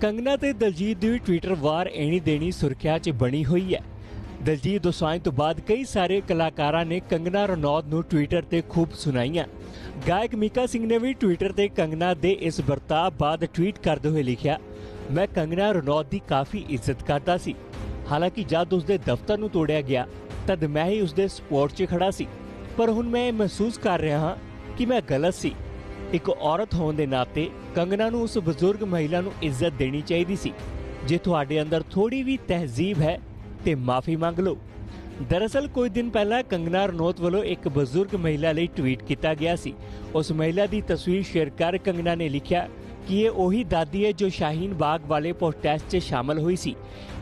ਕੰਗਨਾ ਤੇ ਦਲਜੀਤ ਦੀ ਟਵਿੱਟਰ ਵਾਰ ਐਣੀ ਦੇਣੀ ਸੁਰਖੀਆਂ 'ਚ ਬਣੀ ਹੋਈ ਹੈ। ਦਲਜੀਤ ਦੋਸਾਂਝ ਤੋਂ ਬਾਅਦ ਕਈ ਸਾਰੇ ਕਲਾਕਾਰਾਂ ਨੇ ਕੰਗਨਾ ਰਣੌਤ ਨੂੰ ਟਵਿੱਟਰ ਤੇ ਖੂਬ ਸੁਣਾਈਆਂ। ਗਾਇਕ ਮੀਕਾ ਸਿੰਘ ਨੇ ਵੀ ਟਵਿੱਟਰ ਤੇ ਕੰਗਨਾ ਦੇ ਇਸ ਵਰਤਾਅ ਬਾਅਦ ਟਵੀਟ ਕਰਦੇ ਹੋਏ ਲਿਖਿਆ, ਮੈਂ ਕੰਗਨਾ ਰਣੌਤ ਦੀ ਕਾਫੀ ਇੱਜ਼ਤ ਕਰਦਾ ਸੀ। ਹਾਲਾਂਕਿ ਜਦ ਉਸ ਦੇ ਦਫ਼ਤਰ ਨੂੰ ਤੋੜਿਆ ਗਿਆ, ਤਦ ਮੈਂ ਹੀ ਉਸ ਦੇ ਸਪੋਰਟ 'ਚ ਖੜਾ ਸੀ। ਪਰ ਹੁਣ ਮੈਂ ਇਹ ਮਹਿਸੂਸ ਕਰ ਰਿਹਾ ਹਾਂ ਕਿ ਮੈਂ ਗਲਤ ਸੀ। ਇੱਕ ਔਰਤ ਹੋਣ ਦੇ ਨਾਤੇ ਕੰਗਨਾ ਨੂੰ ਉਸ ਬਜ਼ੁਰਗ ਮਹਿਲਾ ਨੂੰ ਇੱਜ਼ਤ ਦੇਣੀ ਚਾਹੀਦੀ ਸੀ, ਜੇ ਤੁਹਾਡੇ ਅੰਦਰ ਥੋੜੀ ਵੀ ਤਹਿਜ਼ੀਬ ਹੈ ਤੇ ਮਾਫੀ ਮੰਗ ਲਓ। ਦਰਅਸਲ ਕੁਝ ਦਿਨ ਪਹਿਲਾਂ ਕੰਗਨਾ ਰਣੌਤ ਵੱਲੋਂ ਇੱਕ ਬਜ਼ੁਰਗ ਮਹਿਲਾ ਲਈ ਟਵੀਟ ਕੀਤਾ ਗਿਆ ਸੀ। ਉਸ ਮਹਿਲਾ ਦੀ ਤਸਵੀਰ ਸ਼ੇਅਰ ਕਰ ਕੰਗਨਾ ਨੇ ਲਿਖਿਆ ਕਿ ਇਹ ਉਹੀ ਦਾਦੀ ਹੈ ਜੋ ਸ਼ਾਹੀਨ ਬਾਗ ਵਾਲੇ ਪ੍ਰੋਟੈਸਟ 'ਚ ਸ਼ਾਮਲ ਹੋਈ ਸੀ।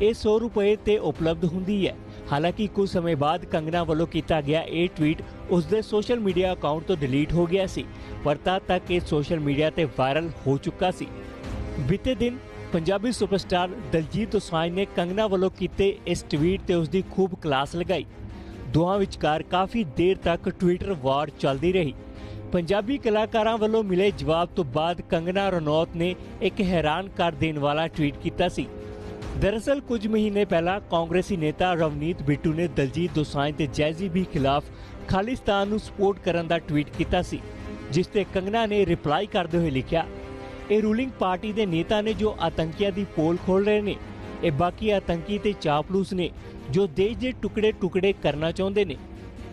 ਇਹ 100 ਰੁਪਏ ਤੇ ਉਪਲਬਧ ਹੁੰਦੀ ਹੈ। ਹਾਲਾਂਕਿ ਕੁਝ ਸਮੇਂ ਬਾਅਦ ਕੰਗਨਾ ਵੱਲੋਂ ਕੀਤਾ ਗਿਆ ਇਹ ਟਵੀਟ ਉਸ ਦੇ ਸੋਸ਼ਲ ਮੀਡੀਆ ਅਕਾਊਂਟ ਤੋਂ ਡਿਲੀਟ ਹੋ ਗਿਆ ਸੀ। ਪਰ ਤਦ ਤੱਕ ਇਹ ਸੋਸ਼ਲ ਮੀਡੀਆ ਤੇ ਵਾਇਰਲ ਹੋ ਚੁੱਕਾ ਸੀ। ਬੀਤੇ ਦਿਨ ਪੰਜਾਬੀ ਸੁਪਰਸਟਾਰ ਦਲਜੀਤ ਦੋਸਾਂਝ ਨੇ ਕੰਗਨਾ ਵੱਲੋਂ ਕੀਤੇ ਇਸ ਟਵੀਟ ਤੇ ਉਸ ਦੀ ਖੂਬ ਕਲਾਸ ਲਗਾਈ। ਦੋਹਾਂ ਵਿਚਕਾਰ ਕਾਫੀ ਦੇਰ ਤੱਕ ਟਵਿੱਟਰ ਵਾਰ ਚੱਲਦੀ ਰਹੀ। ਪੰਜਾਬੀ ਕਲਾਕਾਰਾਂ ਵੱਲੋਂ ਮਿਲੇ ਜਵਾਬ ਤੋਂ ਬਾਅਦ ਕੰਗਨਾ ਰਣੌਤ ਨੇ ਇੱਕ ਹੈਰਾਨ ਕਰ ਦੇਣ ਵਾਲਾ ਟਵੀਟ ਕੀਤਾ ਸੀ। ਦਰਅਸਲ ਕੁਝ ਮਹੀਨੇ ਪਹਿਲਾਂ ਕਾਂਗਰਸੀ ਨੇਤਾ ਰਵਨੀਤ ਬਿੱਟੂ ਨੇ ਦਲਜੀਤ ਦੋਸਾਂਝ ਤੇ ਜੈਜ਼ੀ ਬੀ ਖਿਲਾਫ ਖਾਲਿਸਤਾਨ ਨੂੰ ਸਪੋਰਟ ਕਰਨ ਦਾ ਟਵੀਟ ਕੀਤਾ ਸੀ ਜਿਸ ਤੇ ਕੰਗਨਾ ਨੇ ਰਿਪਲਾਈ ਕਰਦੇ ਹੋਏ ਲਿਖਿਆ ਇਹ ਰੂਲਿੰਗ ਪਾਰਟੀ ਦੇ ਨੇਤਾ ਨੇ ਜੋ ਆਤੰਕੀਆਂ ਦੀ ਪੋਲ ਖੋਲ ਰਹੇ ਨੇ ਇਹ ਬਾਕੀ ਆਤੰਕੀ ਤੇ ਚਾਪਲੂਸ ਨੇ ਜੋ ਦੇਸ਼ ਦੇ ਟੁਕੜੇ ਟੁਕੜੇ ਕਰਨਾ ਚਾਹੁੰਦੇ ਨੇ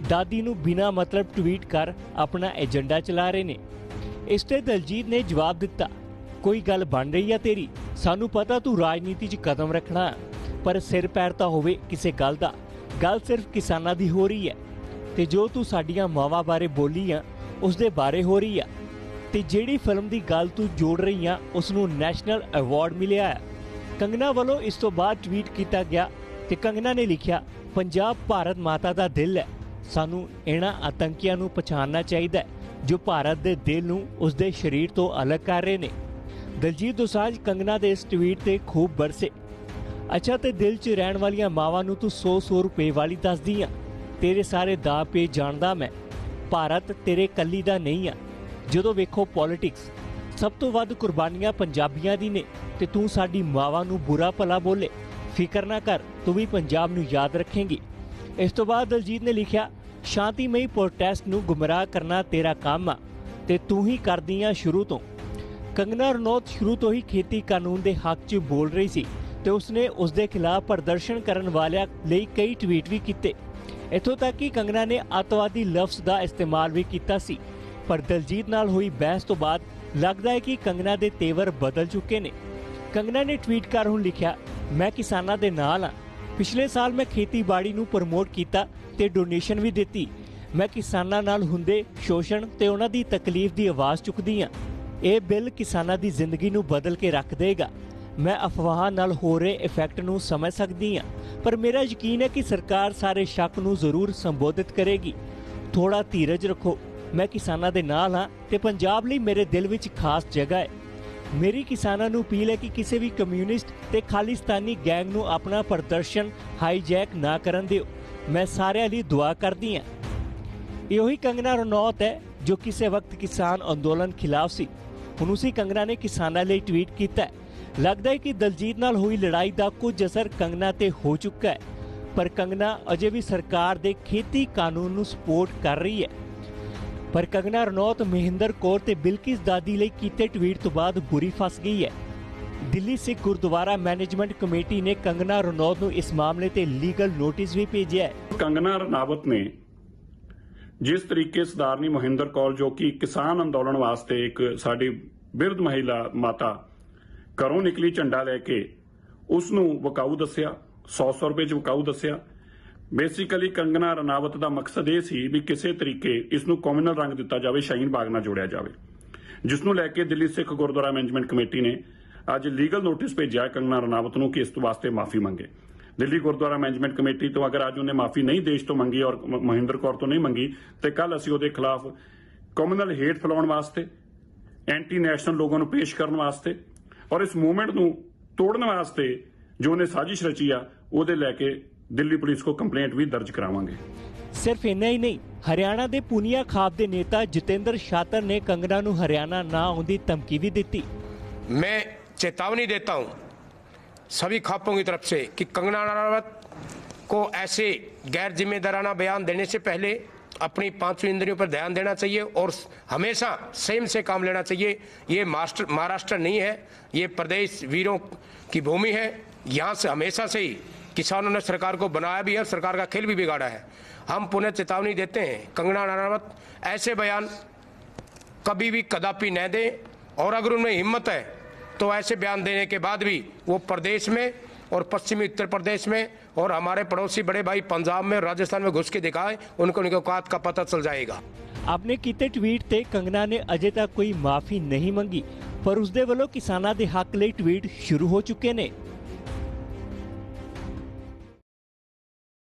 ਦਾਦੀ ਨੂੰ ਬਿਨਾ ਮਤਲਬ ਟਵੀਟ ਕਰ ਆਪਣਾ ਏਜੰਡਾ ਚਲਾ ਰਹੇ ਨੇ ਇਸ ਤੇ ਦਲਜੀਤ ਨੇ ਜਵਾਬ ਦਿੱਤਾ ਕੋਈ ਗੱਲ ਬਣ ਰਹੀ ਆ ਤੇਰੀ? ਸਾਨੂੰ ਪਤਾ ਤੂੰ ਰਾਜਨੀਤੀ 'ਚ ਕਦਮ ਰੱਖਣਾ ਹੈ, ਪਰ ਸਿਰ ਪੈਰ ਤਾਂ ਹੋਵੇ ਕਿਸੇ ਗੱਲ ਦਾ। ਗੱਲ ਸਿਰਫ ਕਿਸਾਨਾਂ ਦੀ ਹੋ ਰਹੀ ਹੈ। ਤੇ ਜੋ ਤੂੰ ਸਾਡੀਆਂ ਮਾਵਾਂ ਬਾਰੇ ਬੋਲੀ ਆ ਉਸ ਦੇ ਬਾਰੇ ਹੋ ਰਹੀ ਆ। ਤੇ ਜਿਹੜੀ ਫਿਲਮ ਦੀ ਗੱਲ ਤੂੰ ਜੋੜ ਰਹੀ ਆ ਉਸ ਨੂੰ ਨੈਸ਼ਨਲ ਅਵਾਰਡ ਮਿਲਿਆ ਹੈ। ਕੰਗਨਾ ਵੱਲੋਂ ਇਸ ਤੋਂ ਬਾਅਦ ਟਵੀਟ ਕੀਤਾ ਗਿਆ ਤੇ ਕੰਗਨਾ ਨੇ ਲਿਖਿਆ ਪੰਜਾਬ ਭਾਰਤ ਮਾਤਾ ਦਾ ਦਿਲ ਹੈ। ਸਾਨੂੰ ਇਹਨਾਂ ਆਤੰਕੀਆਂ ਨੂੰ ਪਛਾਣਨਾ ਚਾਹੀਦਾ ਜੋ ਭਾਰਤ ਦੇ ਦਿਲ ਨੂੰ ਉਸ ਦੇ ਸਰੀਰ ਤੋਂ ਅਲੱਗ ਕਰ ਰਹੇ ਨੇ। ਦਲਜੀਤ ਦੋਸਾਂਝ ਕੰਗਨਾ ਦੇ ਇਸ ਟਵੀਟ ਤੇ ਖੂਬ ਬਰਸੇ। ਅੱਛਾ, ਤੇ ਦਿਲ 'ਚ ਰਹਿਣ ਵਾਲੀਆਂ ਮਾਵਾਂ ਨੂੰ ਤੂੰ 100-100 ਰੁਪਏ ਵਾਲੀ ਦੱਸਦੀ ਆ। ਤੇਰੇ ਸਾਰੇ ਦਾ ਪੇ ਜਾਣਦਾ ਮੈਂ। ਭਾਰਤ ਤੇਰੇ ਕੱਲੀ ਦਾ ਨਹੀਂ ਆ। ਜਦੋਂ ਵੇਖੋ ਪੋਲਿਟਿਕਸ ਸਭ ਤੋਂ ਵੱਧ ਕੁਰਬਾਨੀਆਂ ਪੰਜਾਬੀਆਂ ਦੀ ਨੇ। ਤੇ ਤੂੰ ਸਾਡੀ ਮਾਵਾਂ ਨੂੰ ਬੁਰਾ ਭਲਾ ਬੋਲੇ। ਫਿਕਰ ਨਾ ਕਰ, ਤੂੰ ਵੀ ਪੰਜਾਬ ਨੂੰ ਯਾਦ ਰੱਖੇਂਗੀ। ਇਸ ਤੋਂ ਬਾਅਦ ਦਲਜੀਤ ਨੇ ਲਿਖਿਆ, ਸ਼ਾਂਤੀਮਈ ਪ੍ਰੋਟੈਸਟ ਨੂੰ ਗੁੰਮਰਾਹ ਕਰਨਾ ਤੇਰਾ ਕੰਮ ਆ। ਤੇ ਤੂੰ ਹੀ ਕਰਦੀ ਆ ਸ਼ੁਰੂ ਤੋਂ। ਕੰਗਨਾ ਰਣੌਤ ਸ਼ੁਰੂ ਤੋਂ ਹੀ ਖੇਤੀ ਕਾਨੂੰਨ ਦੇ ਹੱਕ 'ਚ ਬੋਲ ਰਹੀ ਸੀ ਤੇ ਉਸਨੇ ਉਸ ਦੇ ਖਿਲਾਫ ਪ੍ਰਦਰਸ਼ਨ ਕਰਨ ਵਾਲਿਆਂ ਲਈ ਕਈ ਟਵੀਟ ਵੀ ਕੀਤੇ। ਇੱਥੋਂ ਤੱਕ ਕਿ ਕੰਗਨਾ ਨੇ ਅੱਤਵਾਦੀ ਲਫ਼ਜ਼ ਦਾ ਇਸਤੇਮਾਲ ਵੀ ਕੀਤਾ ਸੀ, ਪਰ ਦਲਜੀਤ ਨਾਲ ਹੋਈ ਬਹਿਸ ਤੋਂ ਬਾਅਦ ਲੱਗਦਾ ਹੈ ਕਿ ਕੰਗਨਾ ਦੇ ਤੇਵਰ ਬਦਲ ਚੁੱਕੇ ਨੇ। ਕੰਗਨਾ ਨੇ ਟਵੀਟ ਕਰ ਹੁਣ ਲਿਖਿਆ, ਮੈਂ ਕਿਸਾਨਾਂ ਦੇ ਨਾਲ ਹਾਂ। ਪਿਛਲੇ ਸਾਲ ਮੈਂ ਖੇਤੀਬਾੜੀ ਨੂੰ ਪ੍ਰਮੋਟ ਕੀਤਾ ਤੇ ਡੋਨੇਸ਼ਨ ਵੀ ਦਿੱਤੀ। ਮੈਂ ਕਿਸਾਨਾਂ ਨਾਲ ਹੁੰਦੇ ਸ਼ੋਸ਼ਣ ਤੇ ਉਹਨਾਂ ਦੀ ਤਕਲੀਫ ਦੀ ਆਵਾਜ਼ ਚੁੱਕਦੀ ਹਾਂ। ਇਹ ਬਿੱਲ ਕਿਸਾਨਾਂ ਦੀ ਜ਼ਿੰਦਗੀ ਨੂੰ ਬਦਲ ਕੇ ਰੱਖ ਦੇਗਾ। ਮੈਂ ਅਫਵਾਹਾਂ ਨਾਲ ਹੋ ਰਹੇ ਇਫੈਕਟ ਨੂੰ ਸਮਝ ਸਕਦੀ ਹਾਂ, ਪਰ ਮੇਰਾ ਯਕੀਨ ਹੈ ਕਿ ਸਰਕਾਰ ਸਾਰੇ ਸ਼ੱਕ ਨੂੰ ਜ਼ਰੂਰ ਸੰਬੋਧਿਤ ਕਰੇਗੀ। ਥੋੜਾ ਧੀਰਜ ਰੱਖੋ, ਮੈਂ ਕਿਸਾਨਾਂ ਦੇ ਨਾਲ ਹਾਂ ਤੇ ਪੰਜਾਬ ਲਈ ਮੇਰੇ ਦਿਲ ਵਿੱਚ ਖਾਸ ਜਗ੍ਹਾ ਹੈ। ਮੇਰੀ ਕਿਸਾਨਾਂ ਨੂੰ ਅਪੀਲ ਹੈ ਕਿ ਕਿਸੇ ਵੀ ਕਮਿਊਨਿਸਟ ਤੇ ਖਾਲਿਸਤਾਨੀ ਗੈਂਗ ਨੂੰ ਆਪਣਾ ਪ੍ਰਦਰਸ਼ਨ ਹਾਈਜੈਕ ਨਾ ਕਰਨ ਦਿਓ। ਮੈਂ ਸਾਰਿਆਂ ਲਈ ਦੁਆ ਕਰਦੀ ਹਾਂ। ਇਹੋ ਹੀ ਕੰਗਨਾ ਰਣੌਤ ਹੈ ਜੋ ਕਿਸੇ ਵਕਤ ਕਿਸਾਨ ਅੰਦੋਲਨ ਖਿਲਾਫ ਸੀ। ਹੁਣ ਉਸੇ ਕੰਗਨਾ ਨੇ ਕਿਸਾਨਾਂ ਲਈ ਟਵੀਟ ਕੀਤਾ ਲੱਗਦਾ ਹੈ ਕਿ ਦਲਜੀਤ ਨਾਲ ਹੋਈ ਲੜਾਈ ਦਾ ਕੁਝ ਅਸਰ ਕੰਗਨਾ ਤੇ ਹੋ ਚੁੱਕਾ ਹੈ। ਪਰ ਕੰਗਨਾ ਅਜੇ ਵੀ ਸਰਕਾਰ ਦੇ ਖੇਤੀ ਕਾਨੂੰਨ ਨੂੰ ਸਪੋਰਟ ਕਰ ਰਹੀ ਹੈ। ਪਰ ਕੰਗਨਾ ਰਣੌਤ ਮਹਿੰਦਰ ਕੌਰ ਤੇ ਬਿਲਕਿਸ ਦਾਦੀ ਲਈ ਕੀਤੇ ਟਵੀਟ ਤੋਂ ਬਾਅਦ ਬੁਰੀ ਫਸ ਗਈ ਹੈ। ਦਿੱਲੀ ਸਿੱਖ ਗੁਰਦੁਆਰਾ ਮੈਨੇਜਮੈਂਟ ਕਮੇਟੀ ਨੇ ਕੰਗਨਾ ਰਣੌਤ ਨੂੰ ਇਸ ਮਾਮਲੇ ਤੇ ਲੀਗਲ ਨੋਟਿਸ ਵੀ ਭੇਜਿਆ ਹੈ। ਕੰਗਨਾ ਰਣਾਵਤ ਨੇ ਜਿਸ ਤਰੀਕੇ ਸਰਦਾਰਨੀ ਮੋਹਿੰਦਰ ਕੌਰ ਜੋ ਕਿ ਕਿਸਾਨ ਅੰਦੋਲਨ ਵਾਸਤੇ ਇੱਕ ਸਾਡੀ ਬਿਰਧ ਮਹਿਲਾ ਮਾਤਾ ਘਰੋਂ ਨਿਕਲੀ ਝੰਡਾ ਲੈ ਕੇ ਉਸ ਨੂੰ ਵਕਾਊ ਦੱਸਿਆ 100-100 ਰੁਪਏ ਚ ਵਕਾਊ ਦੱਸਿਆ। ਬੇਸਿਕਲੀ ਕੰਗਨਾ ਰਣਾਵਤ ਦਾ ਮਕਸਦ ਇਹ ਸੀ ਵੀ ਕਿਸੇ ਤਰੀਕੇ ਇਸ ਨੂੰ ਕਮਿਊਨਲ ਰੰਗ ਦਿੱਤਾ ਜਾਵੇ, ਸ਼ਾਹੀਨ ਬਾਗ ਨਾਲ ਜੋੜਿਆ ਜਾਵੇ। ਜਿਸ ਨੂੰ ਲੈ ਕੇ ਦਿੱਲੀ ਸਿੱਖ ਗੁਰਦੁਆਰਾ ਮੈਨੇਜਮੈਂਟ ਕਮੇਟੀ ਨੇ ਅੱਜ ਲੀਗਲ ਨੋਟਿਸ ਭੇਜਿਆ ਕੰਗਨਾ ਰਣਾਵਤ ਨੂੰ ਕਿ ਇਸ ਤੋਂ ਵਾਸਤੇ ਮਾਫੀ ਮੰਗੇ। ਦਿੱਲੀ ਗੁਰਦੁਆਰਾ ਮੈਨੇਜਮੈਂਟ ਕਮੇਟੀ ਤੋਂ ਅਗਰ ਅੱਜ ਉਹਨੇ ਮਾਫੀ ਨਹੀਂ ਦੇਸ਼ ਤੋਂ ਮੰਗੀ ਔਰ ਮ- ਮਹਿੰਦਰ ਕੌਰ ਤੋਂ ਨਹੀਂ ਮੰਗੀ ਤੇ ਕੱਲ ਅਸੀਂ ਉਹਦੇ ਖਿਲਾਫ ਕਮਿਊਨਲ ਹੇਟ ਫੈਲਾਉਣ ਵਾਸਤੇ ਐਂਟੀ ਨੈਸ਼ਨਲ ਲੋਗੋਂ ਨੂੰ ਪੇਸ਼ ਕਰਨ ਵਾਸਤੇ ਔਰ ਇਸ ਮੂਵਮੈਂਟ ਨੂੰ ਤੋੜਨ ਵਾਸਤੇ ਜੋ ਉਹਨੇ ਸਾਜ਼ਿਸ਼ ਰਚੀ ਆ ਉਹਦੇ ਲੈ ਕੇ ਦਿੱਲੀ ਪੁਲਿਸ ਕੋ ਕੰਪਲੇਂਟ ਵੀ ਦਰਜ ਕਰਾਵਾਂਗੇ ਸਿਰਫ ਇੰਨਾ ਹੀ ਨਹੀਂ ਹਰਿਆਣਾ ਦੇ ਪੁਨੀਆ ਖਾਪ ਦੇ ਨੇਤਾ ਜਤਿੰਦਰ ਸ਼ਾਤਰ ਨੇ ਕੰਗਨਾ ਨੂੰ ਹਰਿਆਣਾ ਨਾ ਆਉਣ ਦੀ ਧਮਕੀ ਵੀ ਦਿੱਤੀ मैं चेतावनी देता हूं सभी खापों की तरफ़ से कि कंगना रनावत को ऐसे गैर जिम्मेदाराना बयान देने से पहले अपनी पाँचों इंद्रियों पर ध्यान देना चाहिए और हमेशा सेम से काम लेना चाहिए। ये मास्टर महाराष्ट्र नहीं है, ये प्रदेश वीरों की भूमि है। यहाँ से हमेशा से ही किसानों ने सरकार को बनाया भी है और सरकार का खेल भी बिगाड़ा है। हम पुनः चेतावनी देते हैं, कंगना रनावत ऐसे बयान कभी भी कदापि न दें और अगर उनमें हिम्मत है तो ऐसे बयान देने के बाद भी वो प्रदेश में और पश्चिमी उत्तर प्रदेश में और हमारे पड़ोसी बड़े भाई पंजाब में और राजस्थान में घुस के दिखाए उनको उनके औकात का पता चल जाएगा ਆਪਣੇ ਕੀਤੇ ਟਵੀਟ ਤੇ ਕੰਗਨਾ ਨੇ ਅਜੇ ਤੱਕ ਕੋਈ ਮਾਫੀ ਨਹੀਂ ਮੰਗੀ ਪਰ ਉਸਦੇ ਵੱਲੋਂ ਕਿਸਾਨਾਂ ਦੇ ਹੱਕ ਲਈ ਟਵੀਟ ਸ਼ੁਰੂ ਹੋ ਚੁੱਕੇ ਨੇ